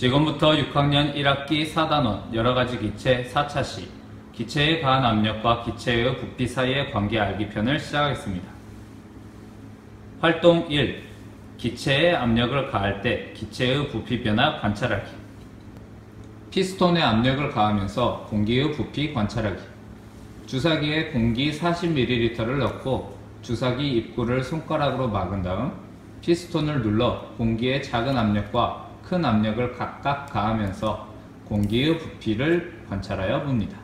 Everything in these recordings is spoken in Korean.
지금부터 6학년 1학기 4단원 여러가지 기체 4차시 기체의 가한 압력과 기체의 부피 사이의 관계 알기 편을 시작하겠습니다. 활동 1. 기체의 압력을 가할 때 기체의 부피 변화 관찰하기 피스톤에 압력을 가하면서 공기의 부피 관찰하기 주사기에 공기 40ml를 넣고 주사기 입구를 손가락으로 막은 다음 피스톤을 눌러 공기의 작은 압력과 큰 압력을 각각 가하면서 공기의 부피를 관찰하여 봅니다.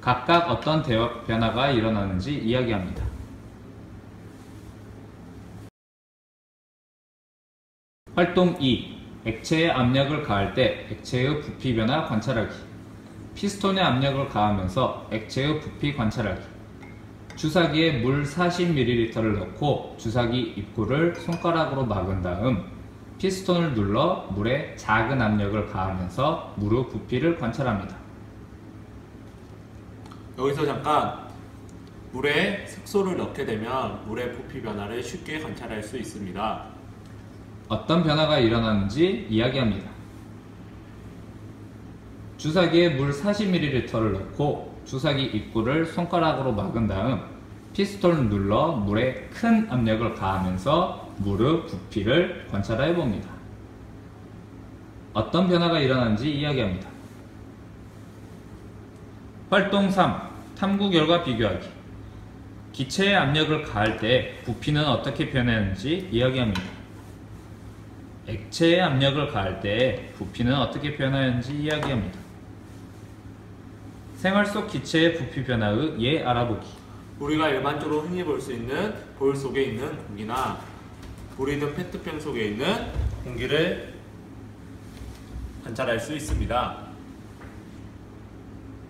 각각 어떤 변화가 일어나는지 이야기합니다. 활동 2. 액체에 압력을 가할 때 액체의 부피 변화 관찰하기. 피스톤에 압력을 가하면서 액체의 부피 관찰하기. 주사기에 물 40ml를 넣고 주사기 입구를 손가락으로 막은 다음 피스톤을 눌러 물에 작은 압력을 가하면서 물의 부피를 관찰합니다. 여기서 잠깐 물에 색소를 넣게 되면 물의 부피 변화를 쉽게 관찰할 수 있습니다. 어떤 변화가 일어나는지 이야기합니다. 주사기에 물 40ml를 넣고 주사기 입구를 손가락으로 막은 다음 피스톤을 눌러 물에 큰 압력을 가하면서 물의 부피를 관찰해 봅니다. 어떤 변화가 일어나는지 이야기합니다. 활동 3. 탐구 결과 비교하기. 기체의 압력을 가할 때 부피는 어떻게 변하는지 이야기합니다. 액체의 압력을 가할 때 부피는 어떻게 변하는지 이야기합니다. 생활 속 기체의 부피 변화의 예 알아보기. 우리가 일반적으로 흔히 볼 수 있는 볼 속에 있는 공기나 물이 든 페트병 속에 있는 공기를 관찰할 수 있습니다.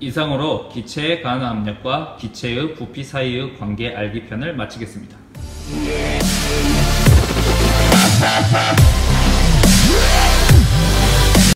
이상으로 기체의 가한 압력과 기체의 부피 사이의 관계 알기 편을 마치겠습니다.